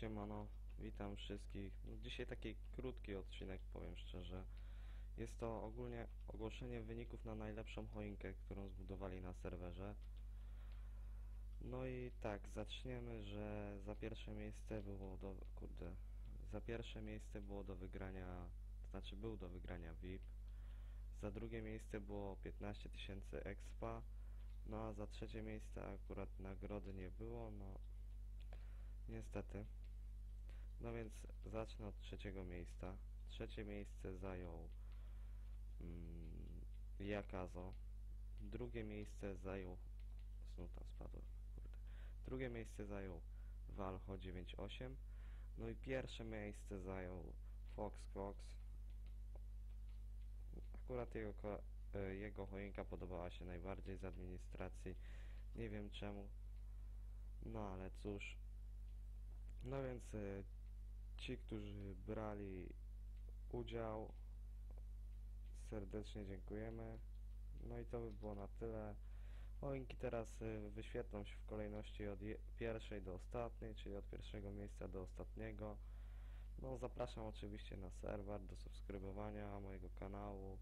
Siemano, witam wszystkich. Dzisiaj taki krótki odcinek, powiem szczerze. Jest to ogólnie ogłoszenie wyników na najlepszą choinkę, którą zbudowali na serwerze. No i tak, zaczniemy, że za pierwsze miejsce było do... kurde... Za pierwsze miejsce było do wygrania... Znaczy był do wygrania VIP. Za drugie miejsce było 15 tysięcy expa. No a za trzecie miejsce akurat nagrody nie było, no... Niestety. Więc zacznę od trzeciego miejsca. Trzecie miejsce zajął mm, Jakazo. Drugie miejsce zajął... Znów tam kurde. Drugie miejsce zajął Valho 98. No i pierwsze miejsce zajął Fox Cox. Akurat jego, e, jego choinka podobała się najbardziej z administracji. Nie wiem czemu. No ale cóż. No więc e, ci, którzy brali udział, serdecznie dziękujemy. No i to by było na tyle. Choinki teraz y, wyświetlą się w kolejności od pierwszej do ostatniej, czyli od pierwszego miejsca do ostatniego. No zapraszam oczywiście na serwer do subskrybowania mojego kanału.